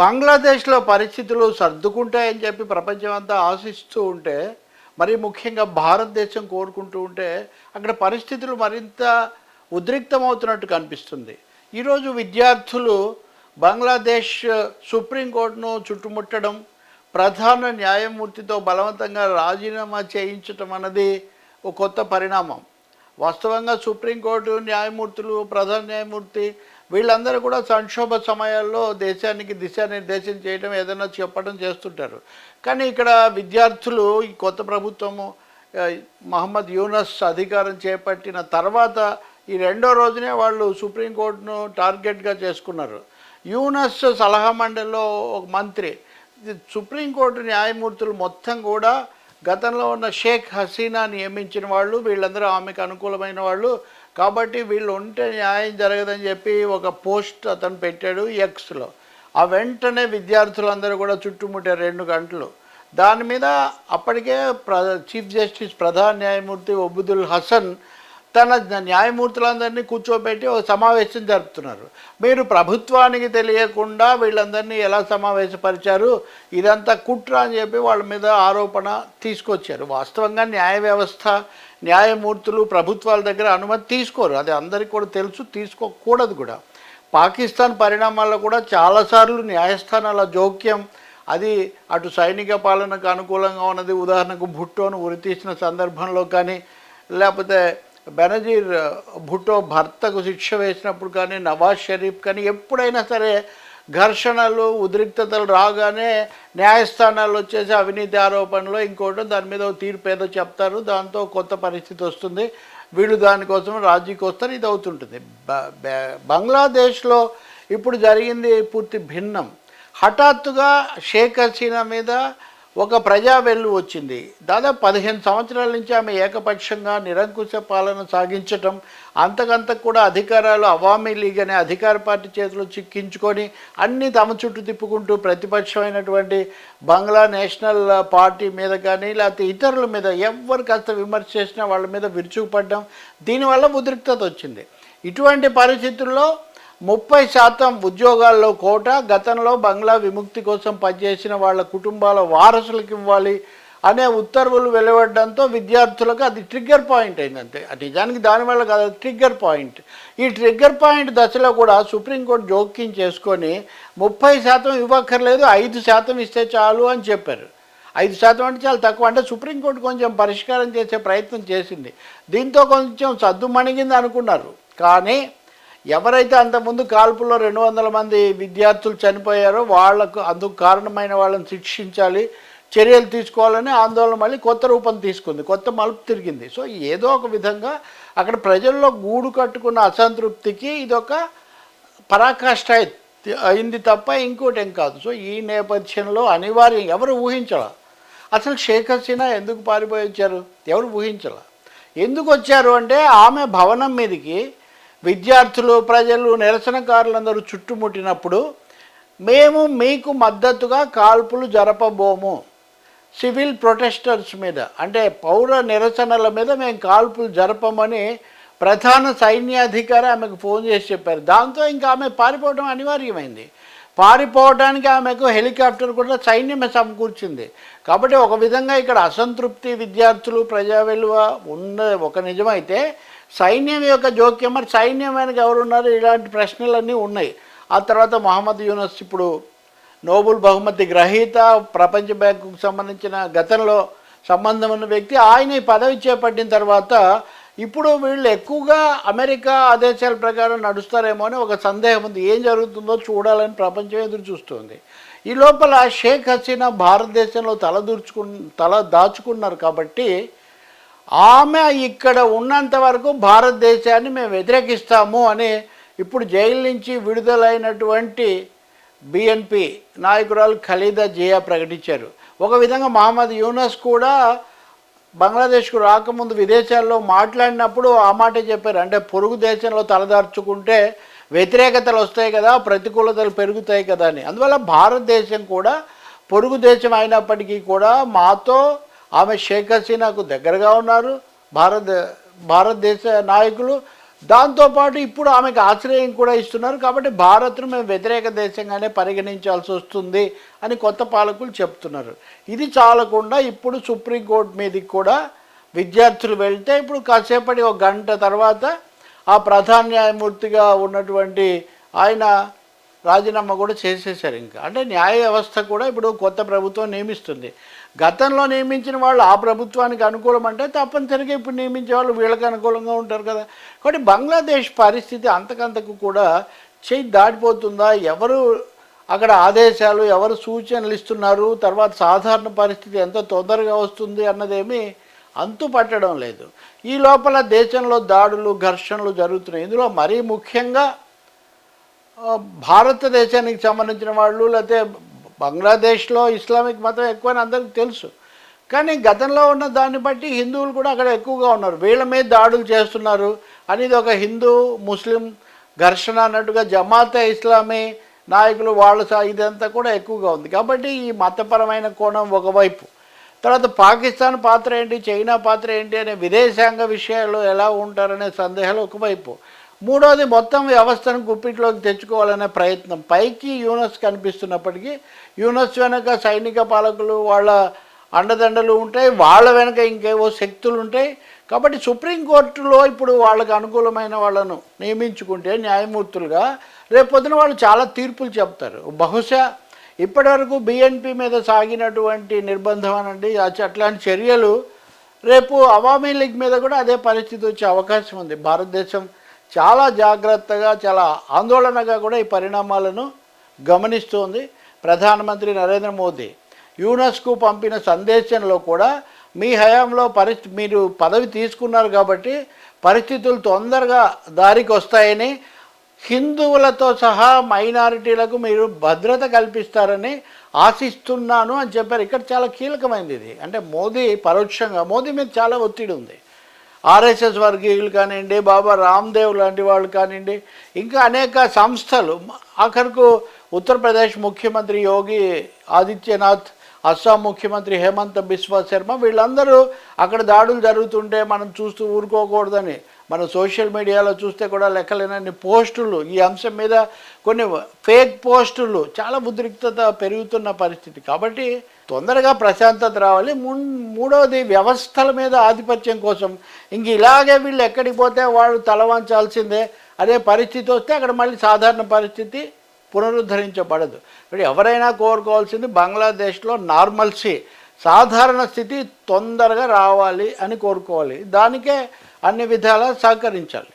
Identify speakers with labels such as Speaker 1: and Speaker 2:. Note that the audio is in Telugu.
Speaker 1: బంగ్లాదేశ్లో పరిస్థితులు సర్దుకుంటాయని చెప్పి ప్రపంచం అంతా ఆశిస్తూ ఉంటే మరి ముఖ్యంగా భారతదేశం కోరుకుంటూ ఉంటే అక్కడ పరిస్థితులు మరింత ఉద్రిక్తమవుతున్నట్టు కనిపిస్తుంది. ఈరోజు విద్యార్థులు బంగ్లాదేశ్ సుప్రీంకోర్టును చుట్టుముట్టడం ప్రధాన న్యాయమూర్తితో బలవంతంగా రాజీనామా చేయించటం అన్నది ఒక కొత్త పరిణామం. వాస్తవంగా సుప్రీంకోర్టు న్యాయమూర్తులు ప్రధాన న్యాయమూర్తి వీళ్ళందరూ కూడా సంక్షోభ సమయాల్లో దేశానికి దిశానిర్దేశం చేయడం ఏదైనా చెప్పడం చేస్తుంటారు. కానీ ఇక్కడ విద్యార్థులు ఈ కొత్త ప్రభుత్వము మహమ్మద్ యూనస్ అధికారం చేపట్టిన తర్వాత ఈ రెండో రోజునే వాళ్ళు సుప్రీంకోర్టును టార్గెట్గా చేసుకున్నారు. యూనస్ సలహా మండలిలో ఒక మంత్రి సుప్రీంకోర్టు న్యాయమూర్తులు మొత్తం కూడా గతంలో ఉన్న షేక్ హసీనా నియమించిన వాళ్ళు వీళ్ళందరూ ఆమెకు అనుకూలమైన వాళ్ళు. కాబట్టి వీళ్ళు ఉంటే న్యాయం జరగదని చెప్పి ఒక పోస్ట్ అతను పెట్టాడు ఎక్స్లో. ఆ వెంటనే విద్యార్థులందరూ కూడా చుట్టుముట్టారు రెండు గంటలు. దాని మీద అప్పటికే ప్ర చీఫ్ జస్టిస్ ప్రధాన న్యాయమూర్తి ఒబుదుల్ హసన్ తన న్యాయమూర్తులందరినీ కూర్చోబెట్టి ఒక సమావేశం జరుపుతున్నారు. మీరు ప్రభుత్వానికి తెలియకుండా వీళ్ళందరినీ ఎలా సమావేశపరిచారు? ఇదంతా కుట్ర అని చెప్పి వాళ్ళ మీద ఆరోపణ తీసుకొచ్చారు. వాస్తవంగా న్యాయ వ్యవస్థ న్యాయమూర్తులు ప్రభుత్వాల దగ్గర అనుమతి తీసుకోరు. అది అందరికీ కూడా తెలుసు తీసుకోకూడదు కూడా. పాకిస్తాన్ పరిణామాల్లో కూడా చాలాసార్లు న్యాయస్థానాల జోక్యం అది అటు సైనిక పాలనకు అనుకూలంగా ఉన్నది ఉదాహరణకు భుట్టోను ఉరితీసిన సందర్భంలో కానీ లేకపోతే బెనజీర్ భుట్టో భర్తకు శిక్ష వేసినప్పుడు కానీ నవాజ్ షరీఫ్ కానీ ఎప్పుడైనా సరే ఘర్షణలు ఉద్రిక్తతలు రాగానే న్యాయస్థానాలు వచ్చేసి అవినీతి ఆరోపణలు ఇంకోటి దాని మీద తీర్పు ఏదో చెప్తారు దాంతో కొత్త పరిస్థితి వస్తుంది. వీళ్ళు దానికోసం రాజీకి వస్తారు ఇది అవుతుంటుంది. బ- బ- బంగ్లాదేశ్లో ఇప్పుడు జరిగింది పూర్తి భిన్నం. హఠాత్తుగా షేక్ హసీనా మీద ఒక ప్రజా వెల్లు వచ్చింది. దాదాపు పదిహేను సంవత్సరాల నుంచి ఆమె ఏకపక్షంగా నిరంకుశ పాలన సాగించటం అంతకంతకు కూడా అధికారాలు అవామీ లీగ్ అనే అధికార పార్టీ చేతిలో చిక్కించుకొని అన్ని తమ చుట్టూ తిప్పుకుంటూ ప్రతిపక్షమైనటువంటి బంగ్లా నేషనల్ పార్టీ మీద కానీ లేకపోతే ఇతరుల మీద ఎవరు కాస్త విమర్శ చేసినా వాళ్ళ మీద విరుచుకుపడడం దీనివల్ల ఉద్రిక్తత వచ్చింది. ఇటువంటి పరిస్థితుల్లో ముప్పై శాతం ఉద్యోగాల్లో కోట గతంలో బంగ్లా విముక్తి కోసం పనిచేసిన వాళ్ళ కుటుంబాల వారసులకు ఇవ్వాలి అనే ఉత్తర్వులు వెలువడడంతో విద్యార్థులకు అది ట్రిగ్గర్ పాయింట్ అయిందంతే. నిజానికి దానివల్ల కాదు ట్రిగ్గర్ పాయింట్. ఈ ట్రిగ్గర్ పాయింట్ దశలో కూడా సుప్రీంకోర్టు జోక్యం చేసుకొని ముప్పై శాతం ఇవ్వక్కర్లేదు ఐదు శాతం ఇస్తే చాలు అని చెప్పారు. ఐదు శాతం అంటే చాలా తక్కువ. అంటే సుప్రీంకోర్టు కొంచెం పరిష్కారం చేసే ప్రయత్నం చేసింది. దీంతో కొంచెం సద్దు మణిగింది అనుకున్నారు. కానీ ఎవరైతే అంతకుముందు కాల్పుల్లో రెండు వందల మంది విద్యార్థులు చనిపోయారో వాళ్ళకు అందుకు కారణమైన వాళ్ళని శిక్షించాలి చర్యలు తీసుకోవాలని ఆందోళన మళ్ళీ కొత్త రూపం తీసుకుంది కొత్త మలుపు తిరిగింది. సో ఏదో ఒక విధంగా అక్కడ ప్రజల్లో గూడు కట్టుకున్న అసంతృప్తికి ఇదొక పరాకాష్ట అయింది తప్ప ఇంకోటి ఏం కాదు. సో ఈ నేపథ్యంలో అనివార్యం ఎవరు ఊహించాల? అసలు షేక్ హసీనా ఎందుకు పారిపోయి వచ్చారు ఎవరు ఊహించాల? ఎందుకు వచ్చారు అంటే ఆమె భవనం మీదకి విద్యార్థులు ప్రజలు నిరసనకారులందరూ చుట్టుముట్టినప్పుడు మేము మీకు మద్దతుగా కాల్పులు జరపబోము. సివిల్ ప్రొటెస్టర్స్ మీద అంటే పౌర నిరసనల మీద మేము కాల్పులు జరపమని ప్రధాన సైన్యాధికారి ఆమెకు ఫోన్ చేసి చెప్పారు. దాంతో ఇంకా ఆమె పారిపోవడం అనివార్యమైంది. పారిపోవడానికి ఆమెకు హెలికాప్టర్ కూడా సైన్యమే సమకూర్చింది. కాబట్టి ఒక విధంగా ఇక్కడ అసంతృప్తి విద్యార్థులు ప్రజా విలువ ఉన్న ఒక నిజమైతే సైన్యం యొక్క జోక్యం మరి సైన్యం వెనక ఎవరున్నారు? ఇలాంటి ప్రశ్నలన్నీ ఉన్నాయి. ఆ తర్వాత మహమ్మద్ యూనస్ ఇప్పుడు నోబుల్ బహుమతి గ్రహీత ప్రపంచ బ్యాంకుకు సంబంధించిన గతంలో సంబంధం ఉన్న వ్యక్తి ఆయన ఈ పదవి చేపట్టిన తర్వాత ఇప్పుడు వీళ్ళు ఎక్కువగా అమెరికా ఆదేశాల ప్రకారం నడుస్తారేమో అని ఒక సందేహం ఉంది. ఏం జరుగుతుందో చూడాలని ప్రపంచం ఎదురు చూస్తుంది. ఈ లోపల షేక్ హసీనా భారతదేశంలో తలదూర్చుకు తల దాచుకున్నారు కాబట్టి ఆమె ఇక్కడ ఉన్నంత వరకు భారతదేశాన్ని మేము వ్యతిరేకిస్తాము అని ఇప్పుడు జైలు నుంచి విడుదలైనటువంటి బిఎన్పి నాయకురాలు ఖలీదా జియా ప్రకటించారు. ఒక విధంగా మహమ్మద్ యూనస్ కూడా బంగ్లాదేశ్కు రాకముందు విదేశాల్లో మాట్లాడినప్పుడు ఆ మాటే చెప్పారు. అంటే పొరుగు దేశంలో తలదార్చుకుంటే వ్యతిరేకతలు వస్తాయి కదా ప్రతికూలతలు పెరుగుతాయి కదా అని. అందువల్ల భారతదేశం కూడా పొరుగు దేశం అయినప్పటికీ కూడా మాతో ఆమె షేక్ హసీనాకు దగ్గరగా ఉన్నారు. భారత భారతదేశ నాయకులు. దాంతోపాటు ఇప్పుడు ఆమెకు ఆశ్రయం కూడా ఇస్తున్నారు. కాబట్టి భారత్ను మేము వ్యతిరేక దేశంగానే పరిగణించాల్సి వస్తుంది అని కొత్త పాలకులు చెప్తున్నారు. ఇది చాలకుండా ఇప్పుడు సుప్రీంకోర్టు మీదకి కూడా విద్యార్థులు వెళ్తే ఇప్పుడు కాసేపటి ఒక గంట తర్వాత ఆ ప్రధాన న్యాయమూర్తిగా ఉన్నటువంటి ఆయన రాజీనామా కూడా చేసేసారు ఇంకా. అంటే న్యాయ వ్యవస్థ కూడా ఇప్పుడు కొత్త ప్రభుత్వం నియమిస్తుంది. గతంలో నియమించిన వాళ్ళు ఆ ప్రభుత్వానికి అనుకూలం అంటే తప్పనిసరిగా ఇప్పుడు నియమించే వాళ్ళు వీళ్ళకి అనుకూలంగా ఉంటారు కదా. కాబట్టి బంగ్లాదేశ్ పరిస్థితి అంతకంతకు కూడా చేయి దాటిపోతుందా? ఎవరు అక్కడ ఆదేశాలు ఎవరు సూచనలు ఇస్తున్నారు? తర్వాత సాధారణ పరిస్థితి ఎంత తొందరగా వస్తుంది అన్నదేమీ అంతు పట్టడం లేదు. ఈ లోపల దేశంలో దాడులు ఘర్షణలు జరుగుతున్నాయి. ఇందులో మరీ ముఖ్యంగా భారతదేశానికి సంబంధించిన వాళ్ళు లేకపోతే బంగ్లాదేశ్లో ఇస్లామిక్ మతం ఎక్కువ అని అందరికీ తెలుసు. కానీ గతంలో ఉన్న దాన్ని బట్టి హిందువులు కూడా అక్కడ ఎక్కువగా ఉన్నారు. వీళ్ళ మీద దాడులు చేస్తున్నారు. అనేది ఒక హిందూ ముస్లిం ఘర్షణ అన్నట్టుగా జమాతే ఇస్లామీ నాయకులు వాళ్ళ ఇదంతా కూడా ఎక్కువగా ఉంది. కాబట్టి ఈ మతపరమైన కోణం ఒకవైపు. తర్వాత పాకిస్తాన్ పాత్ర ఏంటి? చైనా పాత్ర ఏంటి? అనే విదేశాంగ విషయాలు ఎలా ఉంటారనే సందేహాలు ఒకవైపు. మూడోది మొత్తం వ్యవస్థను గుప్పిట్లోకి తెచ్చుకోవాలనే ప్రయత్నం. పైకి యూనస్ కనిపిస్తున్నప్పటికీ యూనస్ వెనక సైనిక పాలకులు వాళ్ళ అండదండలు ఉంటాయి వాళ్ళ వెనక ఇంకేవో శక్తులు ఉంటాయి. కాబట్టి సుప్రీంకోర్టులో ఇప్పుడు వాళ్ళకు అనుకూలమైన వాళ్ళను నియమించుకుంటే న్యాయమూర్తులుగా రేపొద్దున వాళ్ళు చాలా తీర్పులు చెప్తారు. బహుశా ఇప్పటివరకు బిఎన్పి మీద సాగినటువంటి నిర్బంధం అనండి అట్లాంటి చర్యలు రేపు అవామీ లీగ్ మీద కూడా అదే పరిస్థితి వచ్చే అవకాశం ఉంది. భారతదేశం చాలా జాగ్రత్తగా చాలా ఆందోళనగా కూడా ఈ పరిణామాలను గమనిస్తోంది ప్రధానమంత్రి నరేంద్ర మోదీ. యూనెస్కు పంపిన సందేశంలో కూడా మీ హయాంలో పరిస్థితి మీరు పదవి తీసుకున్నారు కాబట్టి పరిస్థితులు తొందరగా దారికి వస్తాయని హిందువులతో సహా మైనారిటీలకు మీరు భద్రత కల్పిస్తారని ఆశిస్తున్నాను అని చెప్పారు. ఇక్కడ చాలా కీలకమైనది ఇది. అంటే మోదీ పరోక్షంగా మోదీ మీద చాలా ఒత్తిడి ఉంది. ఆర్ఎస్ఎస్ వర్గీయులు కానివ్వండి బాబా రామ్దేవ్ లాంటి వాళ్ళు కానివ్వండి ఇంకా అనేక సంస్థలు. ఆఖరుకు ఉత్తరప్రదేశ్ ముఖ్యమంత్రి యోగి ఆదిత్యనాథ్ అస్సాం ముఖ్యమంత్రి హేమంత్ బిశ్వా శర్మ వీళ్ళందరూ అక్కడ దాడులు జరుగుతుంటే మనం చూస్తూ ఊరుకోకూడదని మనం సోషల్ మీడియాలో చూస్తే కూడా లెక్కలేనన్ని పోస్టులు ఈ అంశం మీద కొన్ని ఫేక్ పోస్టులు చాలా ఉద్రిక్తత పెరుగుతున్న పరిస్థితి. కాబట్టి తొందరగా ప్రశాంతత రావాలి. మూడవది వ్యవస్థల మీద ఆధిపత్యం కోసం. ఇంక ఇలాగే వీళ్ళు ఎక్కడికి పోతే వాళ్ళు తలవంచాల్సిందే. అదే పరిస్థితి వస్తే అక్కడ మళ్ళీ సాధారణ పరిస్థితి పునరుద్ధరించబడదు. ఇప్పుడు ఎవరైనా కోరుకోవాల్సింది బంగ్లాదేశ్లో నార్మల్సీ సాధారణ స్థితి తొందరగా రావాలి అని కోరుకోవాలి. దానికే అన్ని విధాలా సహకరించాలి.